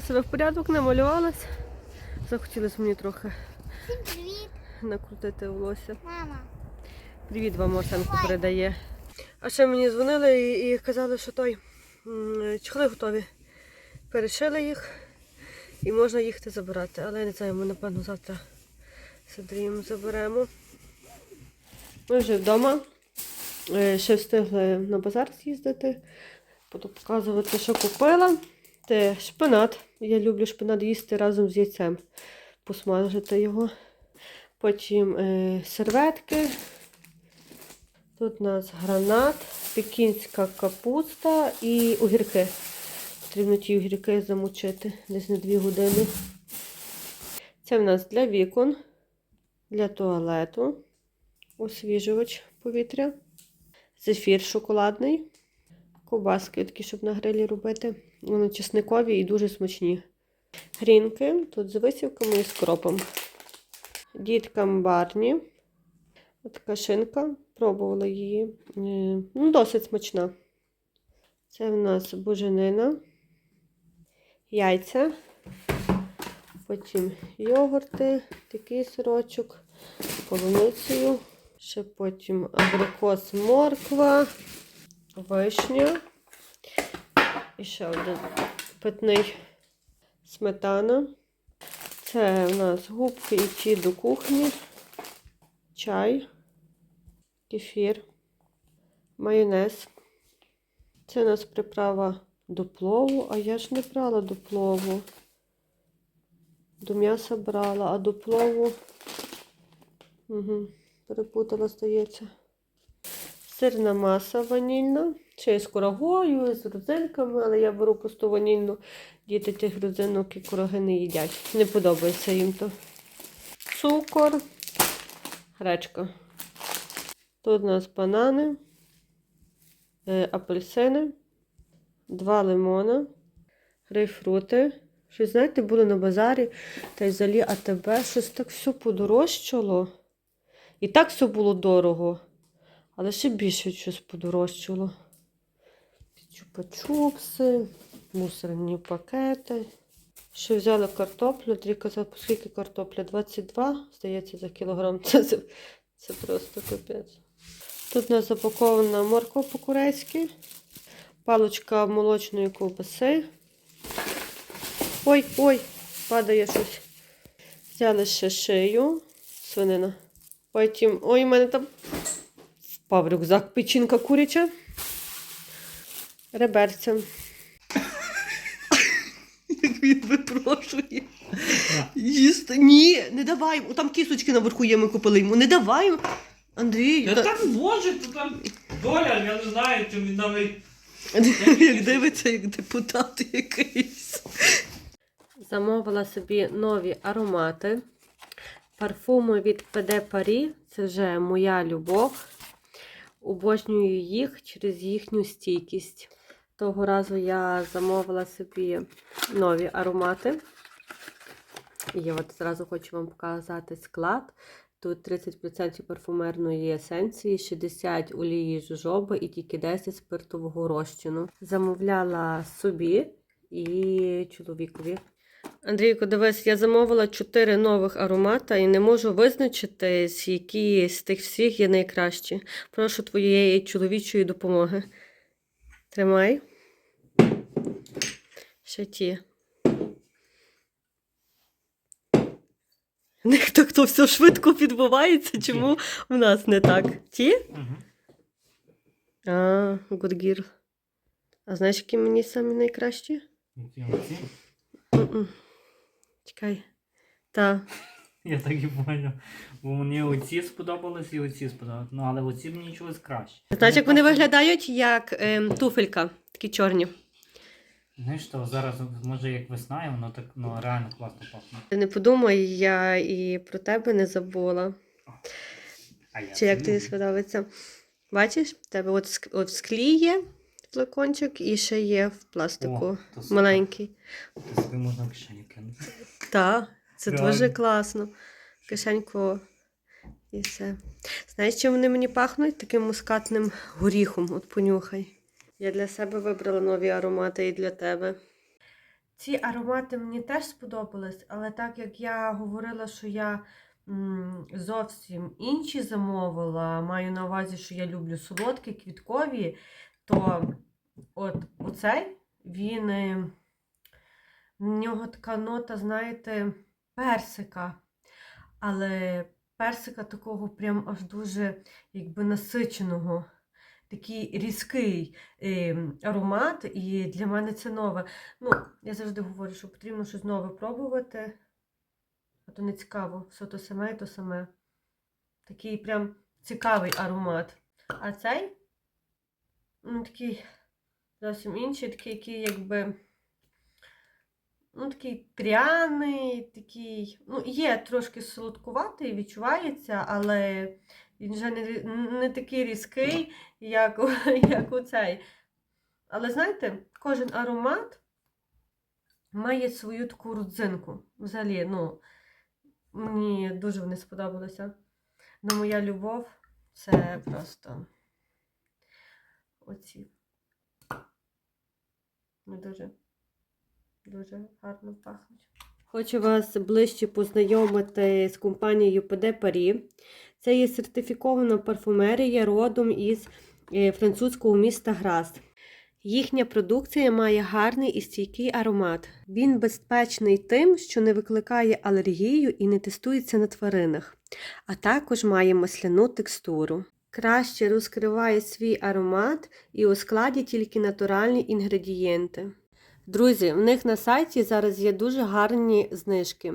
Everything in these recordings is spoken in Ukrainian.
Привела себе в порядок, намалювалась. Захотілося мені трохи накрутити волосся. мама. Привіт вам Арсенко передає. А ще мені дзвонили і, і казали, що той чохли готові. Перешили їх і можна їхати забирати. Але я не знаю, ми напевно завтра з Андрієм заберемо. Ми вже вдома. Е, Ще встигли на базар з'їздити. Буду показувати, що купила. Це шпинат. Я люблю шпинат їсти разом з яйцем. Посмажити його. Потім е, серветки. Тут у нас гранат, пекінська капуста і огірки. Потрібно ті огірки замочити десь на 2 години. Це в нас для вікон, для туалету, освіжувач повітря, зефір шоколадний, ковбаски такі, щоб на грилі робити. Вони чесникові і дуже смачні. Грінки, тут з висівками і з кропом. Діткам барні. Така шинка, пробувала її. Е, Ну, досить смачна. Це в нас буженина, яйця, потім йогурти, такий сирочок, полуницею, ще потім абрикос, морква, вишня. І ще один питний сметана. Це у нас губки і ті до кухні, чай, кефір, майонез. Це у нас приправа до плову, а я ж не брала до плову. До м'яса брала, а до плову угу, перепутала, здається. Сирна маса ванільна. Ще з курагою, з родзинками, але я беру пусту ванільну. Діти тих родзинок і кураги не їдять. Не подобається їм то. Цукор, гречка. Тут у нас банани, е, апельсини, два лимона, грейпфрути. Щось, знаєте, були на базарі та й залі АТБ, щось так все подорожчало. І так все було дорого, але ще більше щось подорожчало. Чупа-чупси, мусорні пакети. Ще взяли картоплю. Андрій казав, скільки картопля? 22, здається, за кілограм. Це, це, це просто капець. Тут у нас запакована морква по-корейськи, паличка молочної ковбаси. Ой, ой, падає щось. Взяли ще шию, свинина. Потім, ой, у мене там впав рюкзак, печінка куряча. Реберцем. Як він випрошує. Їсти. Ні, не давай. Там кісточки наверху є, ми купили йому. Не давай. йому. Андрій, Та та- там може, то там доля, я не знаю, чи він навіть. як дивиться, як депутат якийсь. Замовила собі нові аромати. Парфуми від PD Paris. Це вже моя любов. Обожнюю їх через їхню стійкість. Того разу я замовила собі нові аромати. І от зразу хочу вам показати склад. Тут 30% парфумерної есенції, 60 олії жожоби і тільки 10 спиртового розчину. Замовляла собі і чоловікові. Андрійко, дивись, я замовила 4 нових аромата і не можу визначити, з які з тих всіх є найкращі. Прошу твоєї чоловічої допомоги. Тримай. Ще ті. В них так то все швидко відбувається, чому в нас не так? Ті? А, good girl. А знаєш, які мені самі найкращі? М-м. Чекай. Та. Я так і поняв. Бо мені оці сподобались і оці сподобались. Ну, але оці мені чогось краще. Знаєш, як вони виглядають, як ем, туфелька, такі чорні. Знаєш, що зараз може як весна, і воно так ну, реально класно пахне. Ти Не подумай, я і про тебе не забула. А я Чи як тобі сподобається? Бачиш, в тебе от, ск- от в склі є флакончик і ще є в пластику О, то супер. маленький. То собі можна в кишені кинути. Так, це Реально. дуже класно. Кишеньку і все. Знаєш, чим вони мені пахнуть? Таким мускатним горіхом. От понюхай. Я для себе вибрала нові аромати і для тебе. Ці аромати мені теж сподобались, але так як я говорила, що я м, зовсім інші замовила, маю на увазі, що я люблю солодкі, квіткові, то от оцей він. е, В нього така нота, знаєте, персика. Але персика такого прям аж дуже якби насиченого. Такий різкий е, аромат, і для мене це нове. Ну, я завжди говорю, що потрібно щось нове пробувати. А то не цікаво, все то саме і то саме. Такий прям цікавий аромат. А цей ну, такий зовсім інший, такий, який якби. Ну, такий пряний, такий. Ну, є трошки солодкуватий, відчувається, але він вже не, не такий різкий, як, як у цей. Але знаєте, кожен аромат має свою таку родзинку. Взагалі, ну, мені дуже вони сподобалися. Ну, моя любов це просто оці. Ми дуже, дуже гарно пахнуть. Хочу вас ближче познайомити з компанією PD Paris. Це є сертифікована парфумерія родом із е, французького міста Грас. Їхня продукція має гарний і стійкий аромат. Він безпечний тим, що не викликає алергію і не тестується на тваринах, а також має масляну текстуру. Краще розкриває свій аромат і у складі тільки натуральні інгредієнти. Друзі, в них на сайті зараз є дуже гарні знижки.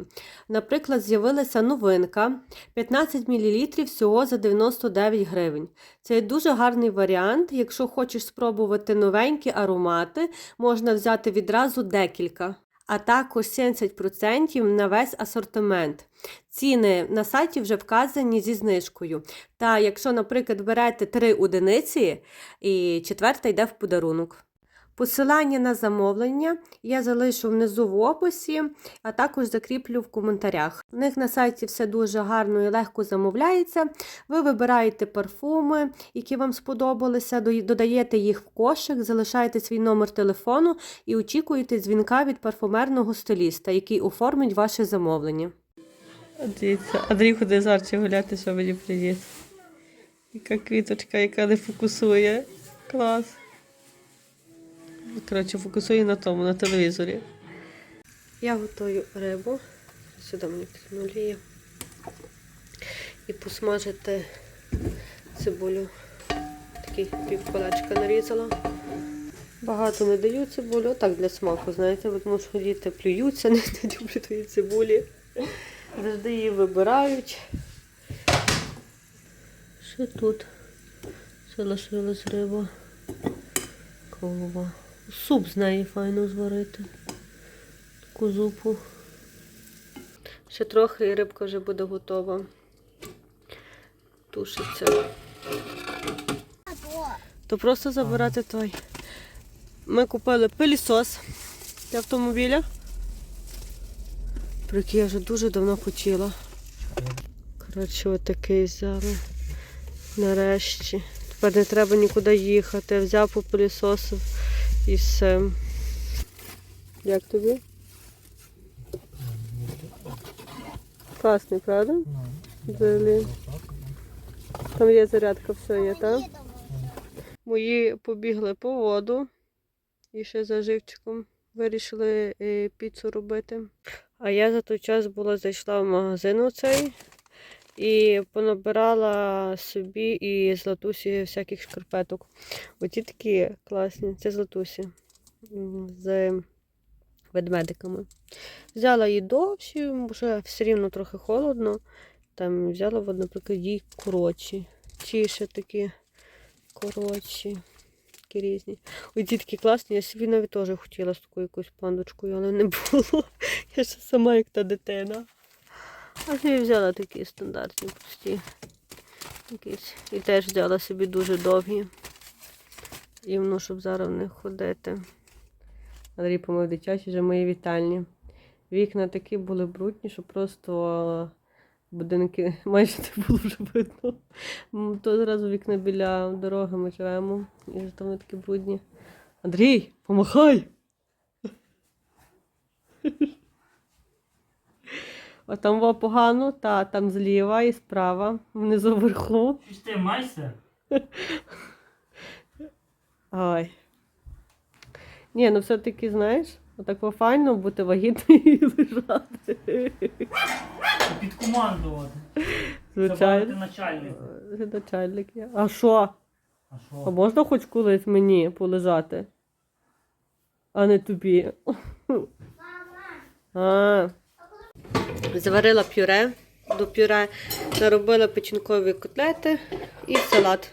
Наприклад, з'явилася новинка 15 мл всього за 99 гривень. Це дуже гарний варіант. Якщо хочеш спробувати новенькі аромати, можна взяти відразу декілька. А також 70% на весь асортимент. Ціни на сайті вже вказані зі знижкою. Та якщо, наприклад, берете 3 одиниці, і четверта йде в подарунок. Посилання на замовлення я залишу внизу в описі, а також закріплю в коментарях. У них на сайті все дуже гарно і легко замовляється. Ви вибираєте парфуми, які вам сподобалися, додаєте їх в кошик, залишаєте свій номер телефону і очікуєте дзвінка від парфумерного стиліста, який оформить ваше замовлення. Дивіться, Андрій ходить з гуляти, що мені приніс. Яка квіточка, яка не фокусує. Клас. Коротше, фокусує на тому, на телевізорі. Я готую рибу. Сюди мені потрібно. І посмажити цибулю. Такий півколечка нарізала. Багато не даю цибулю, так для смаку, знаєте, тому що діти плюються, не, люблять тої цибулі. Завжди її вибирають. Що тут? Ще лишилась риба. Кова. Суп з неї файно зварити. Таку зупу. Ще трохи і рибка вже буде готова. Тушиться. То просто забирати той. Ми купили пилісос для автомобіля. Про який я вже дуже давно хотіла. Коротше, отакий взяли. Нарешті. Тепер не треба нікуди їхати. Взяв по пилісосу і все. Як тобі? Класний, правда? Блін. Там є зарядка, все є, так? Мої побігли по воду і ще за живчиком вирішили е, піцу робити. А я за той час була зайшла в магазин оцей і понабирала собі і з латусі всяких шкарпеток. Оті такі класні, це з латусі з ведмедиками. Взяла її довші, вже все рівно трохи холодно. Там взяла, от, наприклад, їй коротші. Ті ще такі коротші, такі різні. Ой, ті такі класні, я собі навіть теж хотіла з такою якоюсь пандочкою, але не було. Я ще сама як та дитина. А собі взяла такі стандартні, прості. Якісь. І теж взяла собі дуже довгі. Рівно, щоб зараз в них ходити. Андрій помив дитячі вже мої вітальні. Вікна такі були брудні, що просто будинки майже не було вже видно. То зразу вікна біля дороги ми живемо. І там вони такі брудні. Андрій, помахай! А там во погано, та там зліва і справа, внизу вверху. Чи ж ти майстер? Ой. Ні, ну все-таки, знаєш, отак во файно бути вагітною і лежати. Підкомандувати. Звичайно. начальник. Е, Начальник є. А що? А що? А можна хоч колись мені полежати? А не тобі. А. Заварила пюре. До пюре наробила печінкові котлети і салат.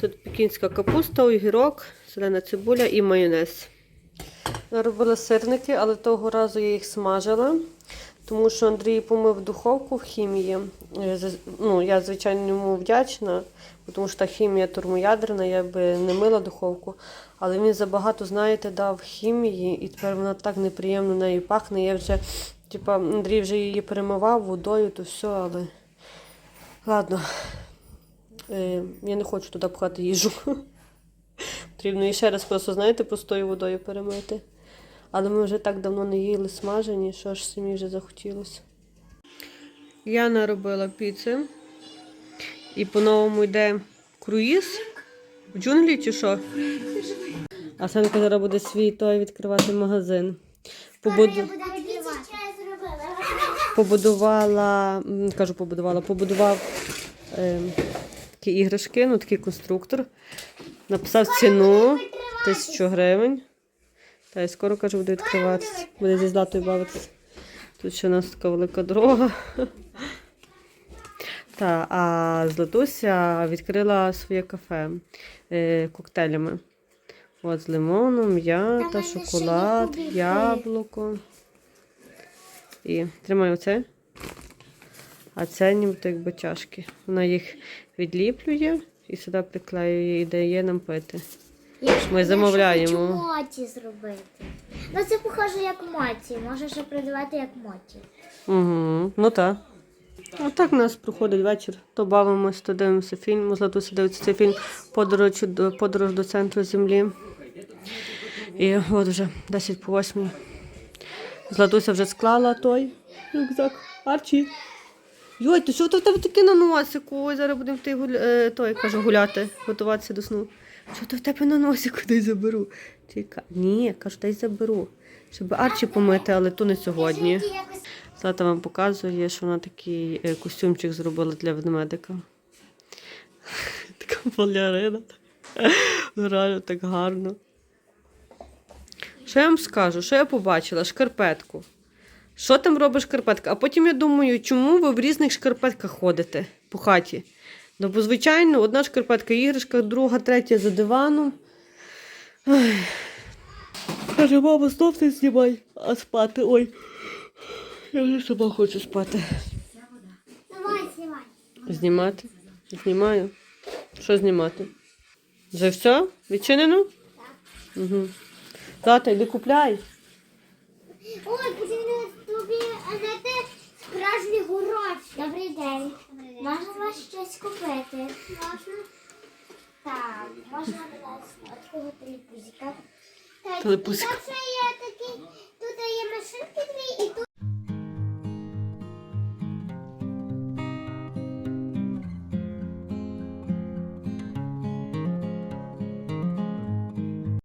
Тут пекінська капуста, огірок, зелена цибуля і майонез. Наробила сирники, але того разу я їх смажила, тому що Андрій помив духовку в хімії. Е, Ну, я, звичайно, йому вдячна, тому що та хімія термоядерна, я би не мила духовку. Але він забагато, знаєте, дав хімії, і тепер вона так неприємно нею пахне. Я вже, типа, Андрій вже її перемивав водою, то все, але. Ладно. Е, я не хочу туди пхати їжу. Потрібно її ще раз просто, знаєте, простою водою перемити. Але ми вже так давно не їли смажені, що аж самі вже захотілося. Я наробила піци. І по-новому йде круїз. В джунглі чи що? А Санка зараз буде свій той відкривати магазин. Побуду... Побудувала, кажу, побудувала, побудував е, такі іграшки, ну такий конструктор. Написав ціну тисячу гривень. Та й скоро кажу, буде відкриватися. Буде зі златою бавитися. Тут ще у нас така велика дорога. Та, а Златуся відкрила своє кафе е, коктейлями. От з лимоном, м'ята, шоколад, яблуко. І тримай оце. А це нібито якби чашки. Вона їх відліплює і сюди приклеює і дає нам пити. Ми замовляємо. Я хочу моті зробити. Ну це похоже як моті. Може ще продавати як моті. Угу. Ну так. Отак у нас проходить вечір. То бавимось, то дивимося фільм. Златуся дивиться цей фільм подорож до, подорож до центру землі. І от вже 10 по 8. Златуся вже склала той рюкзак. Арчі. Йой, то що в тебе таке на носику? Ой, зараз будемо ти гуля... е, той, кажу, гуляти, готуватися до сну. Що то в тебе на носику дай заберу? Чекай. Ні, кажу, дай заберу. Щоб Арчі помити, але то не сьогодні. Злата вам показує, що вона такий е, костюмчик зробила для ведмедика. Така балерина. Ну, Реально так гарно. Що я вам скажу? Що я побачила? Шкарпетку. Що там робить шкарпетка? А потім я думаю, чому ви в різних шкарпетках ходите по хаті? Ну, бо, звичайно, одна шкарпетка іграшка, друга, третя за диваном. Ай. Каже, мама, знов не знімай, а спати. Ой. Я вже сама хочу спати. давай, знімай. Знімати? Знімаю. Що знімати? Вже все? Відчинено? Так. Угу. Тата, йди купляй. Ой, потрібно тобі знайти справжній город. Добрий день. Можна вас щось купити? Можна. Так, можна у нас такого телепузика. Так, Телепузика. і там ще є такий